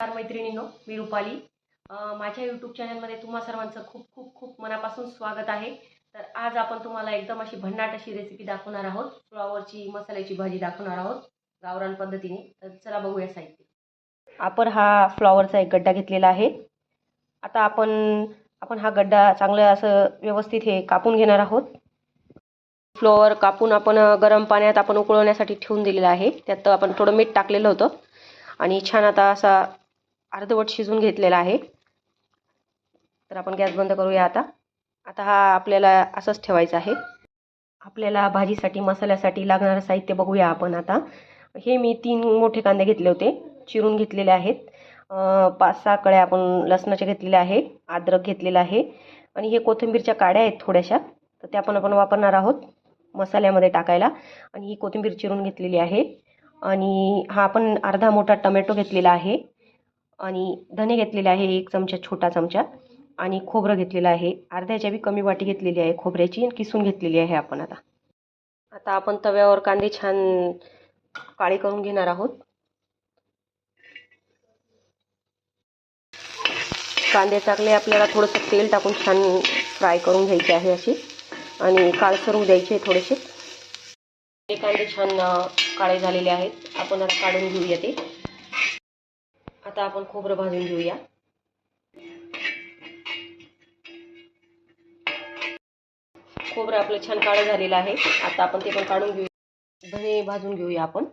नमस्कार मैत्रिणींनो मी रुपाली. माझ्या यूट्यूब चॅनलमध्ये तुम्हा सर्वांचं खूप खूप खूप मनापासून स्वागत आहे. तर आज आपण तुम्हाला एकदम अशी भन्नाट अशी रेसिपी दाखवणार आहोत. फ्लॉवरची मसाल्याची भाजी दाखवणार आहोत गावरान पद्धतीने. तर चला बघूया साहित्य. आपण हा फ्लॉवरचा एक गड्डा घेतलेला आहे. आता आपण आपण हा गड्डा चांगलं असं व्यवस्थित हे कापून घेणार आहोत. फ्लॉवर कापून आपण गरम पाण्यात आपण उकळवण्यासाठी ठेवून दिलेलं आहे. त्यात आपण थोडं मीठ टाकलेलं होतं. आणि छान आता असा अर्धवट शिजून घेतलेला आहे. तर आपण गॅस बंद करूया आता. आता हा आपल्याला असंच ठेवायचा आहे. आपल्याला भाजीसाठी मसाल्यासाठी लागणारं साहित्य बघूया आपण आता. हे मी तीन मोठे कांदे घेतले होते. चिरून घेतलेले आहेत. पाच सहा कळ्या आपण लसणाच्या घेतलेल्या आहे. अद्रक घेतलेलं आहे. आणि हे कोथिंबीरच्या काड्या आहेत थोड्याशा. तर त्या पण आपण वापरणार आहोत मसाल्यामध्ये टाकायला. आणि ही कोथिंबीर चिरून घेतलेली आहे. आणि हा आपण अर्धा मोठा टमॅटो घेतलेला आहे. आणि धने घेतलेले आहे एक चमचा छोटा चमचा आणि खोबरं घेतलेलं आहे. अर्ध्याच्या बी कमी वाटी घेतलेली आहे खोबऱ्याची आणि किसून घेतलेली आहे आपण आता. आता आपण तव्यावर कांदे छान काळे करून घेणार आहोत. कांदे टाकले आपल्याला थोडंसं तेल टाकून छान फ्राय करून घ्यायचे आहे असे. आणि काळसर होऊ द्यायचे थोडेसे. हे कांदे छान काळे झालेले आहेत. आपण आता काढून घेऊया ते. आता आपण खोबरं भाजून घेऊया. खोबरं आपलं छान काळं झालेलं आहे. आता आपण ते पण काढून घेऊया धने भाजून घेऊया आपण.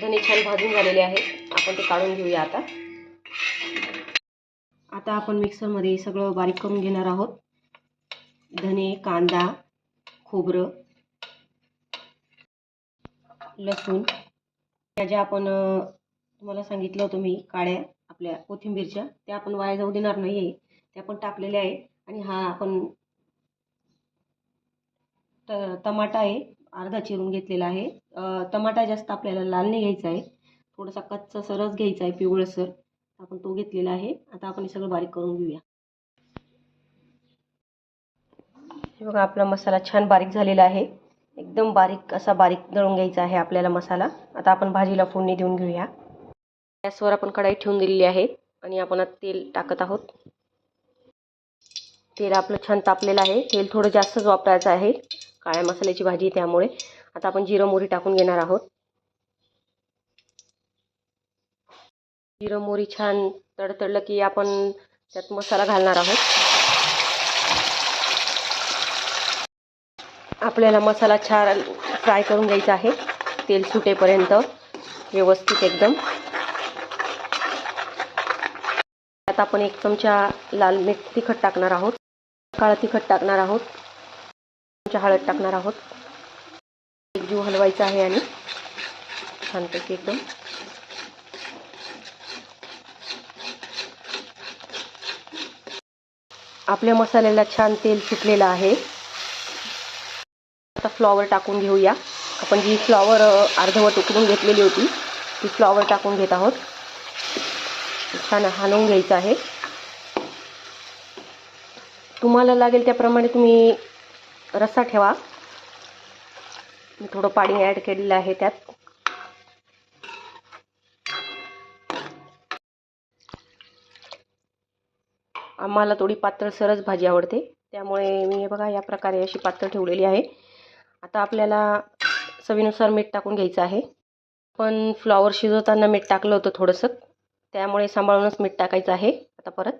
धने छान भाजून झालेले आहेत. आपण ते काढून घेऊया आता. आता आपण मिक्सरमध्ये सगळं बारीक करून घेणार आहोत. धने कांदा खोबरं लसूण. त्या ज्या आपण तुम्हाला सांगितलं होतं मी काळ्या आपल्या कोथिंबीरच्या त्या आपण वाया जाऊ देणार नाही आहे त्या पण टाकलेल्या आहे. आणि हा आपण त टमाटा आहे अर्धा चिरून घेतलेला आहे. टमाटा जास्त आपल्याला लाल नाही घ्यायचा आहे. थोडासा कच्चा सरस घ्यायचा आहे पिवळसर आपण तो घेतलेला आहे. आता आपण हे सगळं बारीक करून घेऊया. हे बघा आपला मसाला छान बारीक झालेला आहे. एकदम बारीक असा बारीक दळून घ्यायचा आहे आपल्याला मसाला. आता आपण भाजीला फोडणी देऊन घेऊया. गॅसवर आपण कढाई ठेवून दिलेली आहे आणि आपण आता तेल टाकत आहोत. तेल आपलं छान तापलेलं आहे. तेल थोडं जास्तच वापरायचं आहे. काळ्या मसाल्याची भाजी त्यामुळे. आता आपण जिरं मोहरी टाकून घेणार आहोत. जिरं मोहरी छान तडतडलं की आपण त्यात मसाला घालणार आहोत. आपल्याला मसाला छान फ्राय करून घ्यायचा आहे. तेल सुटेपर्यंत व्यवस्थित एकदम. आता आपण एक चमचा लाल मीठ तिखट टाकणार आहोत. काळं तिखट टाकणार आहोत. चमचा हळद टाकणार आहोत. एक जीव हलवायचा आहे आणि छानपैकी एकदम. आपल्या मसाल्याला छान तेल सुटलेलं आहे. आता फ्लॉवर टाकून घेऊया. आपण जी फ्लॉवर अर्धवट उकडून घेतलेली होती ती फ्लॉवर टाकून घेत आहोत. छान हलवून घ्यायचं आहे. तुम्हाला लागेल त्याप्रमाणे तुम्ही रस्सा ठेवा. मी थोडं पाणी ॲड केलेलं आहे त्यात. आम्हाला थोडी पातळसरच भाजी आवडते. त्यामुळे मी हे बघा या प्रकारे अशी पातळ ठेवलेली आहे. आता आपल्याला चवीनुसार मीठ टाकून घ्यायचं आहे. पण फ्लॉवर शिजवताना मीठ टाकलं होतं थोडंसं. त्यामुळे सांभाळूनच मीठ टाकायचं आहे आता परत.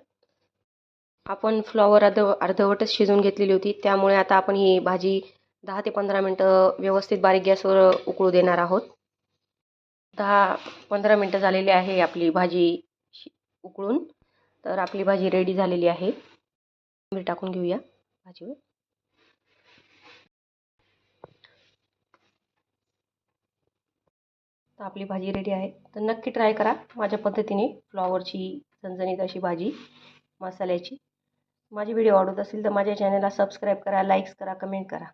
आपण फ्लॉवर अर्ध अर्धवटच शिजवून घेतलेली होती. त्यामुळे आता आपण ही भाजी दहा ते पंधरा मिनटं व्यवस्थित बारीक गॅसवर उकळू देणार आहोत. दहा पंधरा मिनटं झालेली आहे आपली भाजी उकळून. तर आपली भाजी रेडी झालेली आहे. मीठ टाकून घेऊया भाजीवर. तर आपली भाजी रेडी आहे. तर नक्की ट्राय करा माझ्या पद्धतीने फ्लॉवरची झणझणीत अशी भाजी मसाल्याची. माझी व्हिडिओ आवडत असेल तर माझ्या चॅनलला सबस्क्राईब करा लाईक्स करा कमेंट करा.